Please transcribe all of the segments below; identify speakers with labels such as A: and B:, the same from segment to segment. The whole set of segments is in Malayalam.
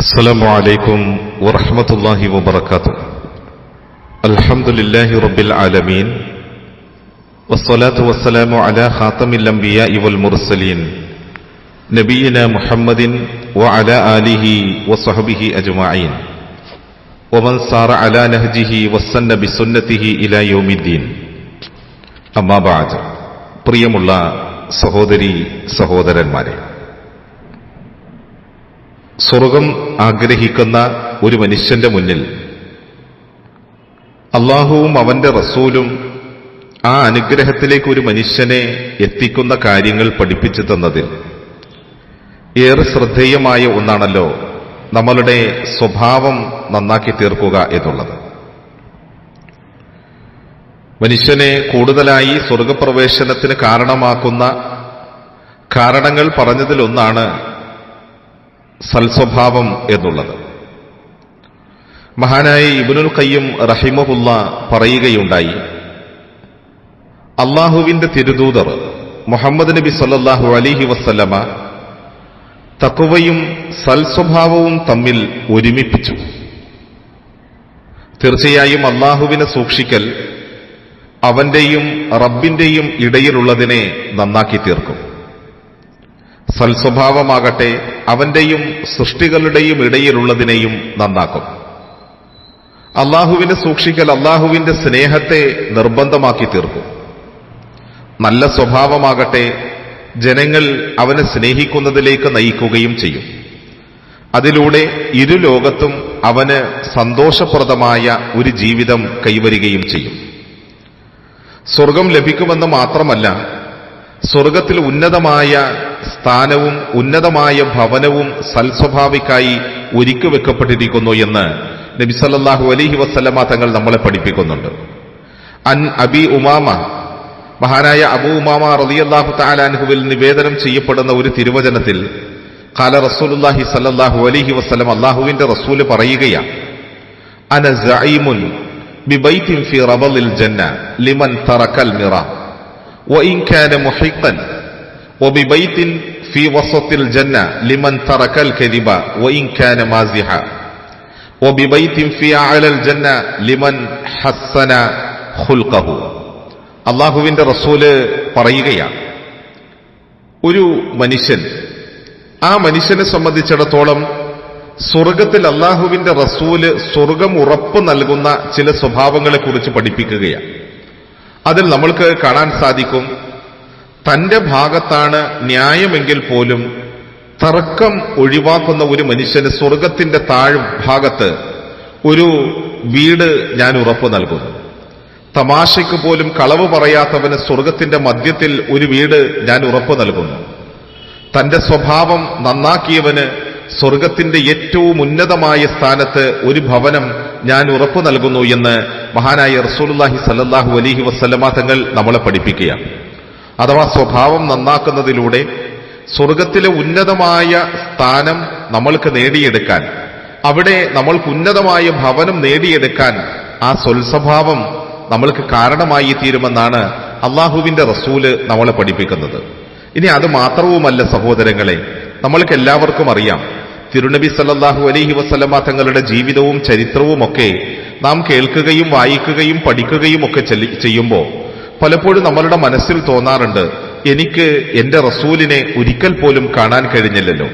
A: السلام عليكم ورحمة الله وبركاته الحمد لله رب العالمين والصلاة والسلام على خاتم الأنبياء والمرسلين نبينا محمد وعلى آله وصحبه أجمعين ومن سار على نهجه واستن بسنته إلى يوم الدين أما بعد പ്രിയമുള്ള സഹോദരി സഹോദരന്മാരെ സ്വർഗം ആഗ്രഹിക്കുന്ന ഒരു മനുഷ്യന്റെ മുന്നിൽ അള്ളാഹുവും അവന്റെ റസൂലും ആ അനുഗ്രഹത്തിലേക്ക് ഒരു മനുഷ്യനെ എത്തിക്കുന്ന കാര്യങ്ങൾ പഠിപ്പിച്ചു തന്നതിൽ ഏറെ ശ്രദ്ധേയമായ ഒന്നാണല്ലോ നമ്മളുടെ സ്വഭാവം നന്നാക്കി തീർക്കുക എന്നുള്ളത്. മനുഷ്യനെ കൂടുതലായി സ്വർഗപ്രവേശനത്തിന് കാരണമാക്കുന്ന കാരണങ്ങൾ പറഞ്ഞതിലൊന്നാണ് സൽസ്വഭാവം എന്നുള്ളത്. മഹാനായ ഇബുനുൽ കയ്യും റഹിമഹുല്ല പറയുകയുണ്ടായി അള്ളാഹുവിന്റെ തിരുദൂതർ മുഹമ്മദ് നബി സല്ലാഹു അലിഹി വസ്ലമ തക്കുവയും സൽസ്വഭാവവും തമ്മിൽ ഒരുമിപ്പിച്ചു. തീർച്ചയായും അള്ളാഹുവിനെ സൂക്ഷിക്കൽ അവന്റെയും റബ്ബിന്റെയും ഇടയിലുള്ളതിനെ നന്നാക്കി തീർക്കും. സൽസ്വഭാവമാകട്ടെ അവന്റെയും സൃഷ്ടികളുടെയും ഇടയിലുള്ളതിനെയും നന്നാക്കും. അള്ളാഹുവിനെ സൂക്ഷിക്കൽ അള്ളാഹുവിന്റെ സ്നേഹത്തെ നിർബന്ധമാക്കി തീർക്കും. നല്ല സ്വഭാവമാകട്ടെ ജനങ്ങൾ അവനെ സ്നേഹിക്കുന്നതിലേക്ക് നയിക്കുകയും ചെയ്യും. അതിലൂടെ ഇരു ലോകത്തും അവന് സന്തോഷപ്രദമായ ഒരു ജീവിതം കൈവരികയും ചെയ്യും. സ്വർഗം ലഭിക്കുമെന്ന് മാത്രമല്ല സ്വർഗത്തിൽ ഉന്നതമായ സ്ഥാനവും ഉന്നതമായ ഭവനവും സൽസ്വഭാവിക്കായി ഒരുക്കി വെക്കപ്പെട്ടിരിക്കുന്നു എന്ന് നബി നബിസല്ലാഹു അലഹി വസ്ലമ തങ്ങൾ നമ്മളെ പഠിപ്പിക്കുന്നുണ്ട്. അൻ അബി ഉമാമ മഹാനായ അബു ഉമാമ റലിയല്ലാഹു താലാൻഹുവിൽ നിവേദനം ചെയ്യപ്പെടുന്ന ഒരു തിരുവചനത്തിൽ കാല റസൂലുല്ലാഹി സല്ലാഹു അലഹി വസ്ലം അള്ളാഹുവിന്റെ റസൂൽ പറയുകയാണ്. അന സഈമുൻ ബിബൈത്തിൻ ഫി റബലിൽ ജന്ന ലിമൻ തറക്കൽ മിറ. وإن كان محقا وببيت في وسط الجنة لمن ترك الكذب وإن كان مازحا وببيت في أعلى الجنة لمن حسن خلقه അള്ളാഹുവിന്റെ റസൂല് പറയുകയാണ് ഒരു മനുഷ്യൻ ആ മനുഷ്യനെ സംബന്ധിച്ചിടത്തോളം സ്വർഗത്തിൽ അള്ളാഹുവിന്റെ റസൂല് സ്വർഗം ഉറപ്പ് നൽകുന്ന ചില സ്വഭാവങ്ങളെ കുറിച്ച് പഠിപ്പിക്കുകയാണ് അതിൽ നമ്മൾക്ക് കാണാൻ സാധിക്കും. തന്റെ ഭാഗത്താണ് ന്യായമെങ്കിൽ പോലും തർക്കം ഒഴിവാക്കുന്ന ഒരു മനുഷ്യന് സ്വർഗത്തിന്റെ താഴ് ഭാഗത്ത് ഒരു വീട് ഞാൻ ഉറപ്പ് നൽകുന്നു. തമാശയ്ക്ക് പോലും കളവ് പറയാത്തവന് സ്വർഗത്തിന്റെ മധ്യത്തിൽ ഒരു വീട് ഞാൻ ഉറപ്പ് നൽകുന്നു. തന്റെ സ്വഭാവം നന്നാക്കിയവന് സ്വർഗത്തിന്റെ ഏറ്റവും ഉന്നതമായ സ്ഥാനത്ത് ഒരു ഭവനം ഞാൻ ഉറപ്പു നൽകുന്നു എന്ന് മഹാനായ റസൂലുല്ലാഹി സല്ലാഹു അലഹി വസ്ലമ തങ്ങൾ നമ്മളെ പഠിപ്പിക്കുകയാണ് അഥവാ സ്വഭാവം നന്നാക്കുന്നതിലൂടെ സ്വർഗത്തിലെ ഉന്നതമായ സ്ഥാനം നമ്മൾക്ക് നേടിയെടുക്കാൻ അവിടെ നമ്മൾക്ക് ഉന്നതമായ ഭവനം നേടിയെടുക്കാൻ ആ സ്വൽസ്വഭാവം നമ്മൾക്ക് കാരണമായി തീരുമെന്നാണ് അള്ളാഹുവിന്റെ റസൂൽ നമ്മളെ പഠിപ്പിക്കുന്നത്. ഇനി അത് മാത്രവുമല്ല സഹോദരങ്ങളെ നമ്മൾക്ക് എല്ലാവർക്കും അറിയാം തിരുനബി സല്ലാഹു അലഹി വസ്ലമ തങ്ങളുടെ ജീവിതവും ചരിത്രവും ഒക്കെ നാം കേൾക്കുകയും വായിക്കുകയും പഠിക്കുകയും ഒക്കെ ചെയ്യുമ്പോൾ പലപ്പോഴും നമ്മളുടെ മനസ്സിൽ തോന്നാറുണ്ട് എനിക്ക് എന്റെ റസൂലിനെ ഒരിക്കൽ പോലും കാണാൻ കഴിഞ്ഞില്ലല്ലോ.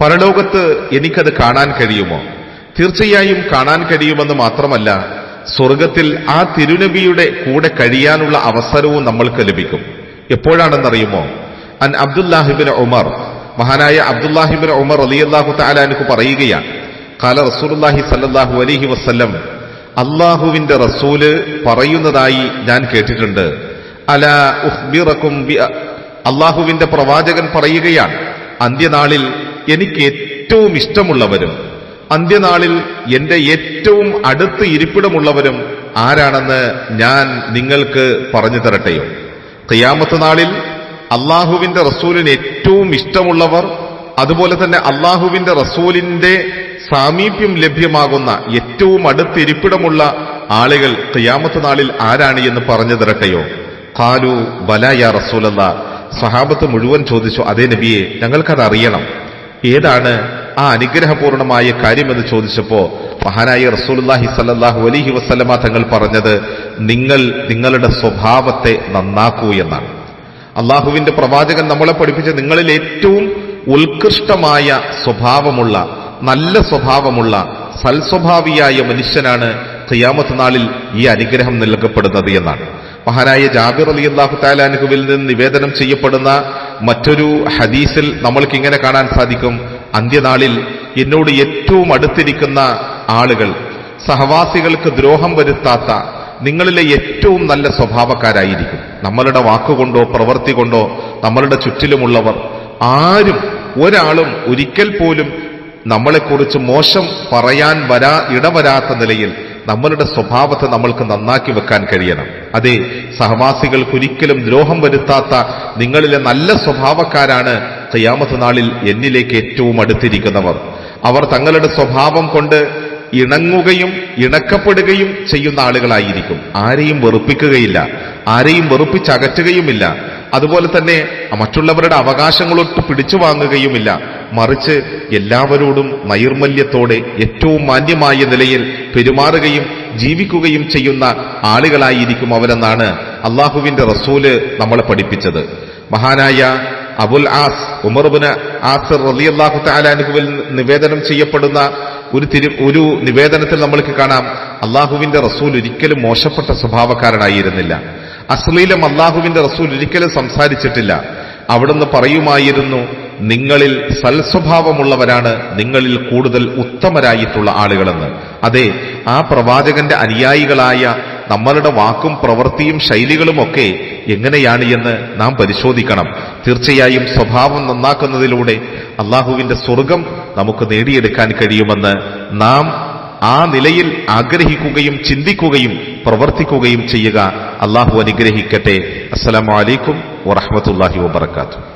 A: പരലോകത്ത് എനിക്കത് കാണാൻ കഴിയുമോ? തീർച്ചയായും കാണാൻ കഴിയുമെന്ന് മാത്രമല്ല സ്വർഗത്തിൽ ആ തിരുനബിയുടെ കൂടെ കഴിയാനുള്ള അവസരവും നമ്മൾക്ക് ലഭിക്കും. എപ്പോഴാണെന്നറിയുമോ? അൻ അബ്ദുല്ലാഹിബിൻ ഉമർ മഹാനായ അബ്ദുല്ലാഹിബിൻ ഉമർ അലിയല്ലാഹു താലാനുക്ക് പറയുകയാണ് കാല റസൂലുല്ലാഹി സല്ലാഹു അലഹി വസ്ല്ലം അള്ളാഹുവിന്റെ റസൂൽ പറയുന്നതായി ഞാൻ കേട്ടിട്ടുണ്ട്. അല ഉഹ്ബിറക്കും അള്ളാഹുവിന്റെ പ്രവാചകൻ പറയുകയാണ് അന്ത്യനാളിൽ എനിക്ക് ഏറ്റവും ഇഷ്ടമുള്ളവരും അന്ത്യനാളിൽ എന്റെ ഏറ്റവും അടുത്ത് ഇരിപ്പിടമുള്ളവരും ആരാണെന്ന് ഞാൻ നിങ്ങൾക്ക് പറഞ്ഞു തരട്ടെയോ? നാളിൽ അള്ളാഹുവിന്റെ റസൂലിന് ഏറ്റവും ഇഷ്ടമുള്ളവർ അതുപോലെ തന്നെ അള്ളാഹുവിന്റെ റസൂലിന്റെ സാമീപ്യം ലഭ്യമാകുന്ന ഏറ്റവും അടുത്തിരിപ്പിടമുള്ള ആളുകൾ ഖിയാമത്ത് നാളിൽ ആരാണ് എന്ന് പറഞ്ഞു തരട്ടെയോ? കാലു ബലായ റസൂലല്ല. സഹാബത്ത് മുഴുവൻ ചോദിച്ചു അതേ നബിയെ ഞങ്ങൾക്കത് അറിയണം ഏതാണ് ആ അനുഗ്രഹപൂർണമായ കാര്യമെന്ന് ചോദിച്ചപ്പോ മഹാനായ റസൂലുല്ലാഹി സല്ലാഹു അലഹി വസ്ലമ തങ്ങൾ പറഞ്ഞത് നിങ്ങൾ നിങ്ങളുടെ സ്വഭാവത്തെ നന്നാക്കൂ എന്നാണ്. അള്ളാഹുവിന്റെ പ്രവാചകൻ നമ്മളെ പഠിപ്പിച്ച നിങ്ങളിൽ ഏറ്റവും ഉത്കൃഷ്ടമായ സ്വഭാവമുള്ള നല്ല സ്വഭാവമുള്ള സൽസ്വഭാവിയായ മനുഷ്യനാണ് ഖിയാമത്ത് നാളിൽ ഈ അനുഗ്രഹം നൽകപ്പെടുന്നത് എന്നാണ്. മഹാനായ ജാബിർ അലി അള്ളാഹു താലാനുഹുവിൽ നിന്ന് നിവേദനം ചെയ്യപ്പെടുന്ന മറ്റൊരു ഹദീസിൽ നമ്മൾക്ക് ഇങ്ങനെ കാണാൻ സാധിക്കും. അന്ത്യനാളിൽ എന്നോട് ഏറ്റവും അടുത്തിരിക്കുന്ന ആളുകൾ സഹവാസികൾക്ക് ദ്രോഹം വരുത്താത്ത നിങ്ങളിലെ ഏറ്റവും നല്ല സ്വഭാവക്കാരായിരിക്കും. നമ്മളുടെ വാക്കുകൊണ്ടോ പ്രവൃത്തി കൊണ്ടോ നമ്മളുടെ ചുറ്റിലുമുള്ളവർ ആരും ഒരാളും ഒരിക്കൽ പോലും നമ്മളെക്കുറിച്ച് മോശം പറയാൻ വരാ ഇടവരാത്ത നിലയിൽ നമ്മളുടെ സ്വഭാവത്തെ നമ്മൾക്ക് നന്നാക്കി വെക്കാൻ കഴിയണം. അതെ സഹവാസികൾക്ക് ഒരിക്കലും ദ്രോഹം വരുത്താത്ത നിങ്ങളിലെ നല്ല സ്വഭാവക്കാരാണ് തയ്യാമത്ത് നാളിൽ എന്നിലേക്ക് ഏറ്റവും അടുത്തിരിക്കുന്നവർ. അവർ തങ്ങളുടെ സ്വഭാവം കൊണ്ട് ഇണങ്ങുകയും ഇണക്കപ്പെടുകയും ചെയ്യുന്ന ആളുകളായിരിക്കും. ആരെയും വെറുപ്പിക്കുകയില്ല. ആരെയും വെറുപ്പിച്ചകറ്റുകയുമില്ല. അതുപോലെ തന്നെ മറ്റുള്ളവരുടെ അവകാശങ്ങളൊട്ട് പിടിച്ചു വാങ്ങുകയുമില്ല. മറിച്ച് എല്ലാവരോടും നൈർമല്യത്തോടെ ഏറ്റവും മാന്യമായ നിലയിൽ പെരുമാറുകയും ജീവിക്കുകയും ചെയ്യുന്ന ആളുകളായിരിക്കും അവരെന്നാണ് അള്ളാഹുവിന്റെ റസൂൽ നമ്മളെ പഠിപ്പിച്ചത്. മഹാനായ അബുൽ ആസ് ഉമർബിന് ആസർ റലിയല്ലാഹു താലാനുഹുവിൽ നിവേദനം ചെയ്യപ്പെടുന്ന ഒരു തിരു ഒരു നിവേദനത്തിൽ നമ്മൾക്ക് കാണാം. അള്ളാഹുവിന്റെ റസൂൽ ഒരിക്കലും മോശപ്പെട്ട സ്വഭാവക്കാരനായിരുന്നില്ല. അശ്ലീലം അള്ളാഹുവിന്റെ റസൂൽ ഒരിക്കലും സംസാരിച്ചിട്ടില്ല. അവിടുന്ന് പറയുമായിരുന്നു നിങ്ങളിൽ സൽസ്വഭാവമുള്ളവരാണ് നിങ്ങളിൽ കൂടുതൽ ഉത്തമരായിട്ടുള്ള ആളുകളെന്ന്. അതെ ആ പ്രവാചകന്റെ അനുയായികളായ നമ്മളുടെ വാക്കും പ്രവൃത്തിയും ശൈലികളുമൊക്കെ എങ്ങനെയാണ് എന്ന് നാം പരിശോധിക്കണം. തീർച്ചയായും സ്വഭാവം നന്നാക്കുന്നതിലൂടെ അള്ളാഹുവിന്റെ സ്വർഗം നമുക്ക് നേടിയെടുക്കാൻ കഴിയുമെന്ന് നാം ആ നിലയിൽ ആഗ്രഹിക്കുകയും ചിന്തിക്കുകയും പ്രവർത്തിക്കുകയും ചെയ്യുക. അള്ളാഹു അനുഗ്രഹിക്കട്ടെ. അസ്സലാമലൈക്കും വറഹമത്തല്ലാഹി വബർക്കാത്തു